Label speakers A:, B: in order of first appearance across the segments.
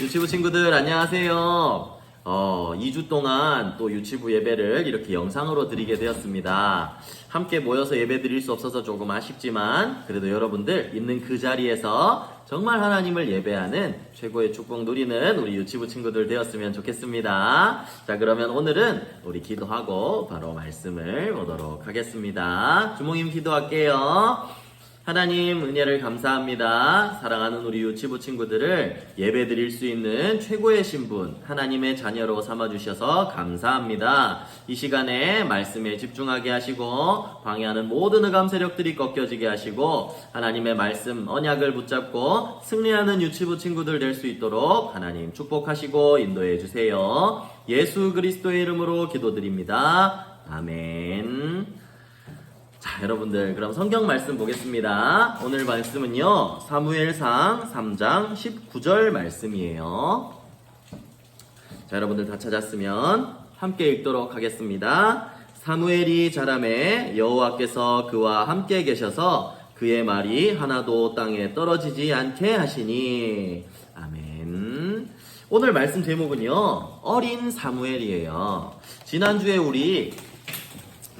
A: 유치부 친구들 안녕하세요. 어, 2주 동안 또 유치부 예배를 이렇게 영상으로 드리게 되었습니다. 함께 모여서 예배 드릴 수 없어서 조금 아쉽지만 그래도 여러분들 있는 그 자리에서 정말 하나님을 예배하는 최고의 축복 누리는 우리 유치부 친구들 되었으면 좋겠습니다. 자, 그러면 오늘은 우리 기도하고 바로 말씀을 보도록 하겠습니다. 주몽님 기도할게요. 하나님 은혜를 감사합니다. 사랑하는 우리 유치부 친구들을 예배 드릴 수 있는 최고의 신분, 하나님의 자녀로 삼아주셔서 감사합니다. 이 시간에 말씀에 집중하게 하시고, 방해하는 모든 흑암 세력들이 꺾여지게 하시고, 하나님의 말씀, 언약을 붙잡고, 승리하는 유치부 친구들 될 수 있도록 하나님 축복하시고 인도해 주세요. 예수 그리스도의 이름으로 기도드립니다. 아멘. 자, 여러분들, 그럼 성경 말씀 보겠습니다. 오늘 말씀은요, 사무엘상 3장 19절 말씀이에요. 자, 여러분들 다 찾았으면 함께 읽도록 하겠습니다. 사무엘이 자라매 여호와께서 그와 함께 계셔서 그의 말이 하나도 땅에 떨어지지 않게 하시니. 아멘. 오늘 말씀 제목은요, 어린 사무엘이에요. 지난주에 우리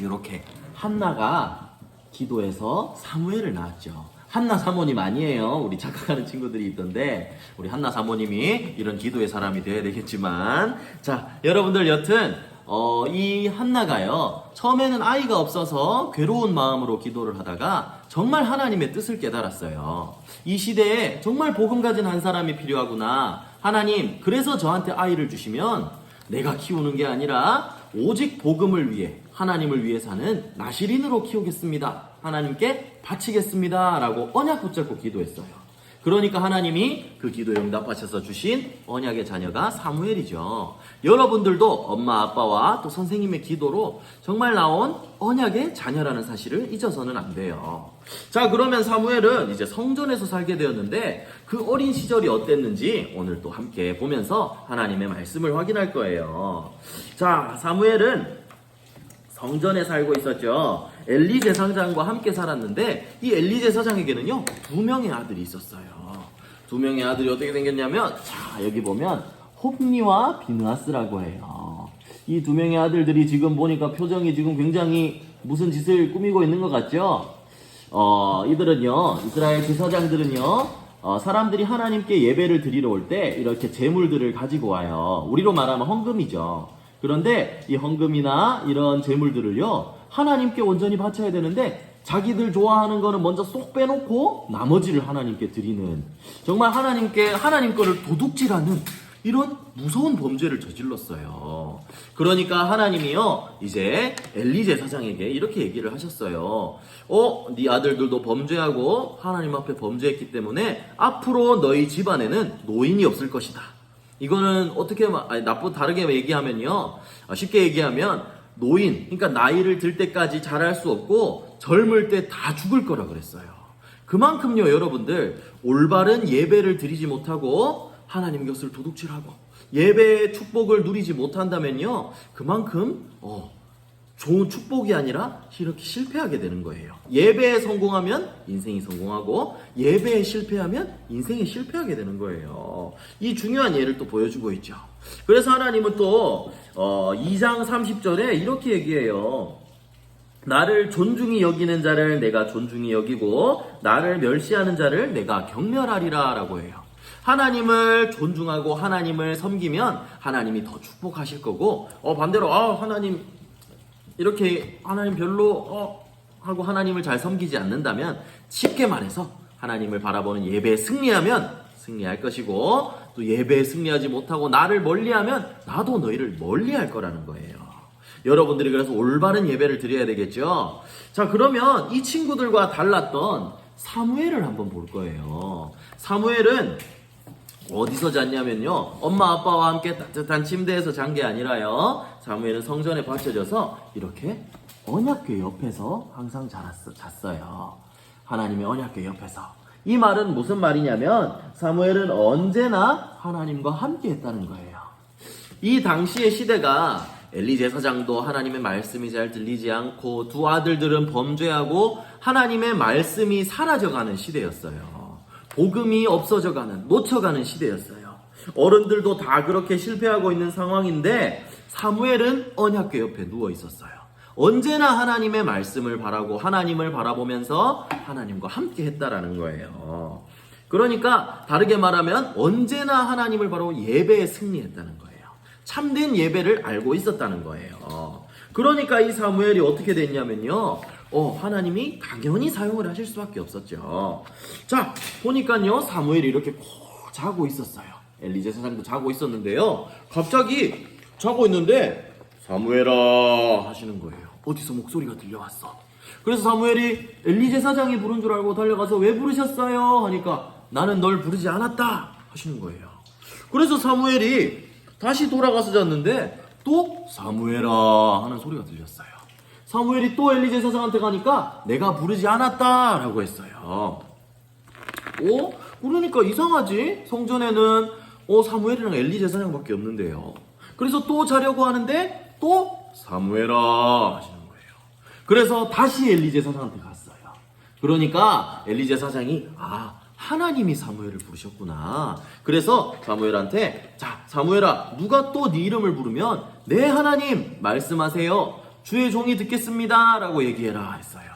A: 이렇게 한나가 기도해서 사무엘을 낳았죠. 한나 사모님 아니에요. 우리 착각하는 친구들이 있던데 우리 한나 사모님이 이런 기도의 사람이 되어야 되겠지만 자 여러분들 여튼 어, 이 한나가요 처음에는 아이가 없어서 괴로운 마음으로 기도를 하다가 정말 하나님의 뜻을 깨달았어요. 이 시대에 정말 복음 가진 한 사람이 필요하구나. 하나님 그래서 저한테 아이를 주시면 내가 키우는 게 아니라 오직 복음을 위해 하나님을 위해 사는 나시린으로 키우겠습니다. 하나님께 바치겠습니다. 라고 언약 붙잡고 기도했어요. 그러니까 하나님이 그 기도에 응답하셔서 주신 언약의 자녀가 사무엘이죠. 여러분들도 엄마 아빠와 또 선생님의 기도로 정말 나온 언약의 자녀라는 사실을 잊어서는 안 돼요. 자, 그러면 사무엘은 이제 성전에서 살게 되었는데 그 어린 시절이 어땠는지 오늘 또 함께 보면서 하나님의 말씀을 확인할 거예요. 자, 사무엘은 성전에 살고 있었죠. 엘리 제 사장과 함께 살았는데 이 엘리 제 사장에게는요 두 명의 아들이 있었어요. 두 명의 아들이 어떻게 생겼냐면 자 여기 보면 홉니와 비느하스라고 해요. 이 두 명의 아들들이 지금 보니까 표정이 지금 굉장히 무슨 짓을 꾸미고 있는 것 같죠? 어 이들은요 이스라엘 제사장들은요 어, 사람들이 하나님께 예배를 드리러 올 때 이렇게 재물들을 가지고 와요. 우리로 말하면 헌금이죠. 그런데 이 헌금이나 이런 재물들을요, 하나님께 온전히 바쳐야 되는데, 자기들 좋아하는 거는 먼저 쏙 빼놓고, 나머지를 하나님께 드리는, 정말 하나님께, 하나님 거를 도둑질하는, 이런 무서운 범죄를 저질렀어요. 그러니까 하나님이요, 이제 엘리 제 사장에게 이렇게 얘기를 하셨어요. 어, 네 아들들도 범죄하고 하나님 앞에 범죄했기 때문에 앞으로 너희 집안에는 노인이 없을 것이다. 이거는 어떻게 나쁘 다르게 얘기하면요. 아, 쉽게 얘기하면 노인 그러니까 나이를 들 때까지 자랄 수 없고 젊을 때 다 죽을 거라 그랬어요. 그만큼요 여러분들. 올바른 예배를 드리지 못하고 하나님 것을 도둑질하고 예배의 축복을 누리지 못한다면요. 그만큼 어, 좋은 축복이 아니라 이렇게 실패하게 되는 거예요. 예배에 성공하면 인생이 성공하고 예배에 실패하면 인생이 실패하게 되는 거예요. 이 중요한 예를 또 보여주고 있죠. 그래서 하나님은 또 어, 2장 30절에 이렇게 얘기해요. 나를 존중히 여기는 자를 내가 존중히 여기고 나를 멸시하는 자를 내가 경멸하리라 라고 해요. 하나님을 존중하고 하나님을 섬기면 하나님이 더 축복하실 거고 어 반대로 아 하나님 이렇게 하나님 별로 어 하고 하나님을 잘 섬기지 않는다면 쉽게 말해서 하나님을 바라보는 예배에 승리하면 승리할 것이고 또 예배에 승리하지 못하고 나를 멀리하면 나도 너희를 멀리할 거라는 거예요. 여러분들이 그래서 올바른 예배를 드려야 되겠죠. 자 그러면 이 친구들과 달랐던 사무엘을 한번 볼 거예요. 사무엘은 어디서 잤냐면요. 엄마 아빠와 함께 따뜻한 침대에서 잔 게 아니라요. 사무엘은 성전에 받쳐져서 이렇게 언약궤 옆에서 항상 자랐어, 잤어요. 하나님의 언약궤 옆에서. 이 말은 무슨 말이냐면 사무엘은 언제나 하나님과 함께 했다는 거예요. 이 당시의 시대가 엘리 제사장도 하나님의 말씀이 잘 들리지 않고 두 아들들은 범죄하고 하나님의 말씀이 사라져가는 시대였어요. 복음이 없어져가는 놓쳐가는 시대였어요. 어른들도 다 그렇게 실패하고 있는 상황인데 사무엘은 언약궤 옆에 누워 있었어요. 언제나 하나님의 말씀을 바라고 하나님을 바라보면서 하나님과 함께 했다라는 거예요. 그러니까 다르게 말하면 언제나 하나님을 바라고 예배에 승리했다는 거예요. 참된 예배를 알고 있었다는 거예요. 그러니까 이 사무엘이 어떻게 됐냐면요. 어, 하나님이 당연히 사용을 하실 수밖에 없었죠. 자, 보니까요. 사무엘이 이렇게 코 자고 있었어요. 엘리제 사장도 자고 있었는데요. 갑자기 자고 있는데 사무엘아 하시는 거예요. 어디서 목소리가 들려왔어. 그래서 사무엘이 엘리제 사장이 부른 줄 알고 달려가서 왜 부르셨어요? 하니까 나는 널 부르지 않았다 하시는 거예요. 그래서 사무엘이 다시 돌아가서 잤는데 또 사무엘아 하는 소리가 들렸어요. 사무엘이 또 엘리제 사장한테 가니까 내가 부르지 않았다라고 했어요. 어? 그러니까 이상하지? 성전에는 어 사무엘이랑 엘리 제 사장밖에 없는데요. 그래서 또 자려고 하는데 또 사무엘아 하시는 거예요. 그래서 다시 엘리 제 사장한테 갔어요. 그러니까 엘리 제 사장이 아 하나님이 사무엘을 부르셨구나. 그래서 사무엘한테 자 사무엘아 누가 또 네 이름을 부르면 네 하나님 말씀하세요. 주의 종이 듣겠습니다라고 얘기해라 했어요.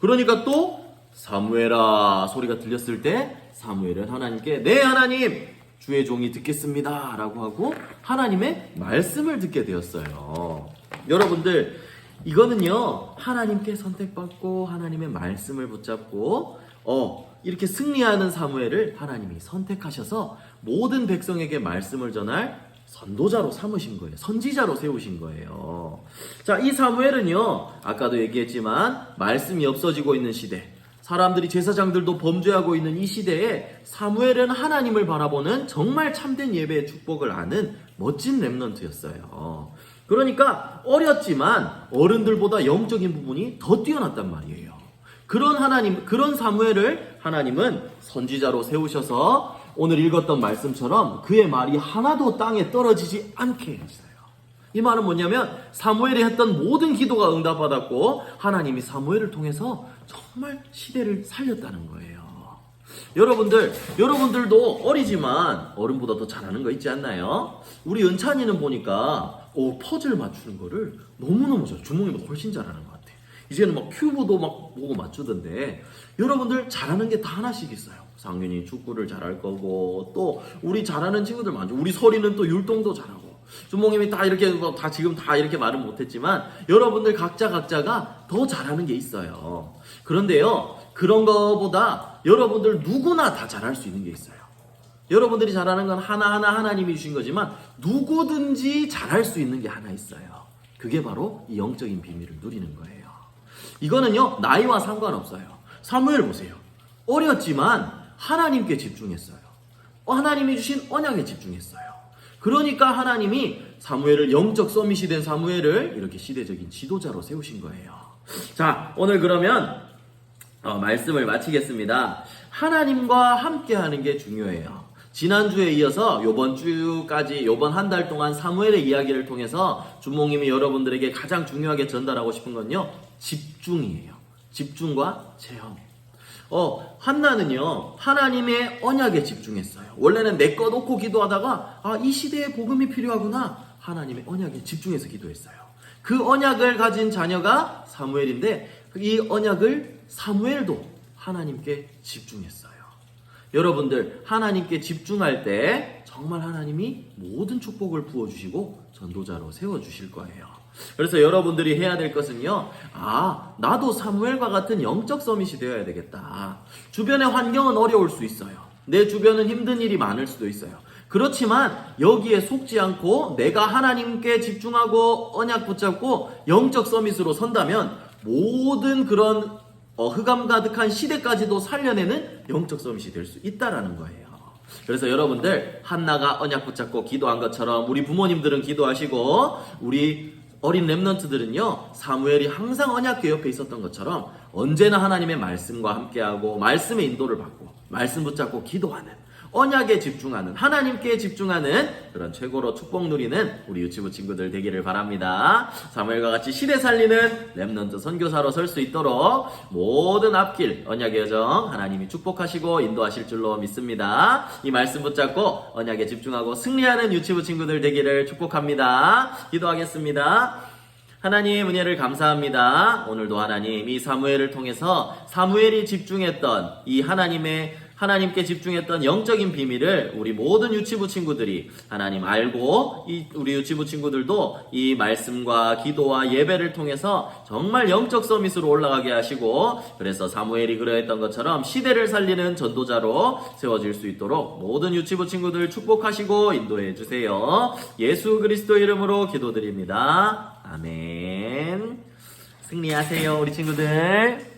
A: 그러니까 또 사무엘아 소리가 들렸을 때 사무엘은 하나님께 네 하나님 주의 종이 듣겠습니다 라고 하고 하나님의 말씀을 듣게 되었어요. 여러분들 이거는요 하나님께 선택받고 하나님의 말씀을 붙잡고 어 이렇게 승리하는 사무엘을 하나님이 선택하셔서 모든 백성에게 말씀을 전할 선도자로 삼으신 거예요. 선지자로 세우신 거예요. 자, 이 사무엘은요, 아까도 얘기했지만, 말씀이 없어지고 있는 시대, 사람들이 제사장들도 범죄하고 있는 이 시대에 사무엘은 하나님을 바라보는 정말 참된 예배의 축복을 아는 멋진 랩런트였어요. 그러니까 어렸지만 어른들보다 영적인 부분이 더 뛰어났단 말이에요. 그런 하나님, 그런 사무엘을 하나님은 선지자로 세우셔서 오늘 읽었던 말씀처럼 그의 말이 하나도 땅에 떨어지지 않게 했어요. 이 말은 뭐냐면 사무엘이 했던 모든 기도가 응답받았고 하나님이 사무엘을 통해서 정말 시대를 살렸다는 거예요. 여러분들, 여러분들도 어리지만 어른보다 더 잘하는 거 있지 않나요? 우리 은찬이는 보니까 오, 퍼즐 맞추는 거를 너무너무 잘, 주몽이보다 훨씬 잘하는 것 같아. 이제는 막 큐브도 막 보고 맞추던데 여러분들 잘하는 게 다 하나씩 있어요. 상윤이 축구를 잘할 거고 또 우리 잘하는 친구들 많죠. 우리 서리는 또 율동도 잘하고 주몽님이 다 이렇게 뭐다 지금 다 이렇게 말은 못했지만 여러분들 각자 각자가 더 잘하는 게 있어요. 그런데요 그런 거보다 여러분들 누구나 다 잘할 수 있는 게 있어요. 여러분들이 잘하는 건 하나하나 하나님이 주신 거지만 누구든지 잘할 수 있는 게 하나 있어요. 그게 바로 이 영적인 비밀을 누리는 거예요. 이거는요 나이와 상관없어요. 사무엘 보세요. 어렸지만 하나님께 집중했어요. 어, 하나님이 주신 언약에 집중했어요. 그러니까 하나님이 사무엘을 영적 서밋이 된 사무엘을 이렇게 시대적인 지도자로 세우신 거예요. 자, 오늘 그러면 어, 말씀을 마치겠습니다. 하나님과 함께 하는 게 중요해요. 지난주에 이어서 요번 주까지 요번 한 달 동안 사무엘의 이야기를 통해서 주몽님이 여러분들에게 가장 중요하게 전달하고 싶은 건요. 집중이에요. 집중과 체험. 어, 한나는요, 하나님의 언약에 집중했어요. 원래는 내거 놓고 기도하다가, 아, 이 시대에 복음이 필요하구나. 하나님의 언약에 집중해서 기도했어요. 그 언약을 가진 자녀가 사무엘인데, 이 언약을 사무엘도 하나님께 집중했어요. 여러분들, 하나님께 집중할 때, 정말 하나님이 모든 축복을 부어주시고, 전도자로 세워주실 거예요. 그래서 여러분들이 해야 될 것은요, 아, 나도 사무엘과 같은 영적 서밋이 되어야 되겠다. 주변의 환경은 어려울 수 있어요. 내 주변은 힘든 일이 많을 수도 있어요. 그렇지만 여기에 속지 않고 내가 하나님께 집중하고 언약 붙잡고 영적 서밋으로 선다면 모든 그런 어, 흑암 가득한 시대까지도 살려내는 영적 서밋이 될 수 있다라는 거예요. 그래서 여러분들 한나가 언약 붙잡고 기도한 것처럼 우리 부모님들은 기도하시고 우리 어린 랩런트들은요 사무엘이 항상 언약궤 옆에 있었던 것처럼 언제나 하나님의 말씀과 함께하고 말씀의 인도를 받고 말씀 붙잡고 기도하는 언약에 집중하는 하나님께 집중하는 그런 최고로 축복 누리는 우리 유치부 친구들 되기를 바랍니다. 사무엘과 같이 시대 살리는 렘넌트 선교사로 설 수 있도록 모든 앞길 언약의 여정 하나님이 축복하시고 인도하실 줄로 믿습니다. 이 말씀 붙잡고 언약에 집중하고 승리하는 유치부 친구들 되기를 축복합니다. 기도하겠습니다. 하나님 은혜를 감사합니다. 오늘도 하나님 이 사무엘을 통해서 사무엘이 집중했던 이 하나님의 하나님께 집중했던 영적인 비밀을 우리 모든 유치부 친구들이 하나님 알고 이 우리 유치부 친구들도 이 말씀과 기도와 예배를 통해서 정말 영적 서밋으로 올라가게 하시고 그래서 사무엘이 그러했던 것처럼 시대를 살리는 전도자로 세워질 수 있도록 모든 유치부 친구들 축복하시고 인도해 주세요. 예수 그리스도 이름으로 기도드립니다. 아멘. 승리하세요, 우리 친구들.